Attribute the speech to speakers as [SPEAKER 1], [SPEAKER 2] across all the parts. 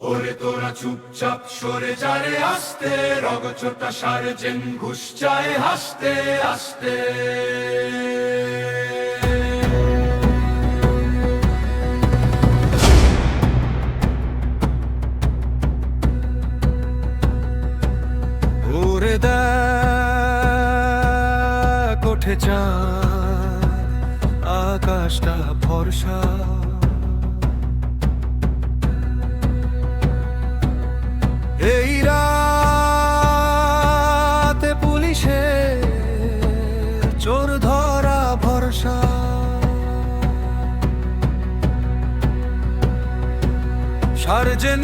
[SPEAKER 1] ওরে তোরা চুপচাপ সরে যারে আসতে রগচোটা সার্জেন ঘুষ চায় হাসতে আসতে
[SPEAKER 2] ওরে দেখ ওঠে চাঁদ, আকাশটা ভরসা। এই রাতে পুলিশে চোর ধরা ভরসা। সার্জেন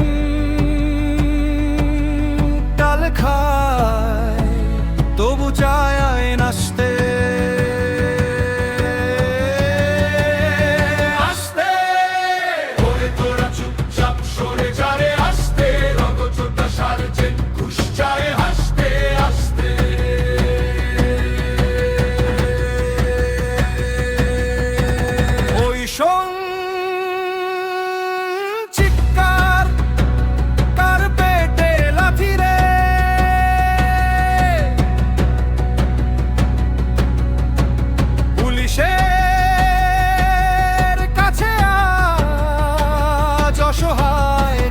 [SPEAKER 2] শোন চিৎকার কার পেটে পুলিশের কাছে অসহায়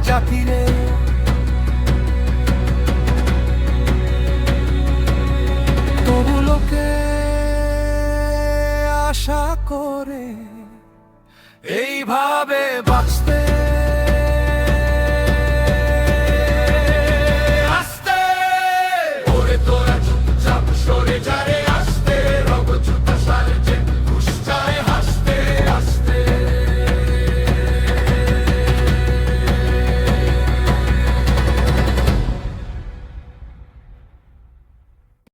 [SPEAKER 2] আশা করে এইভাবে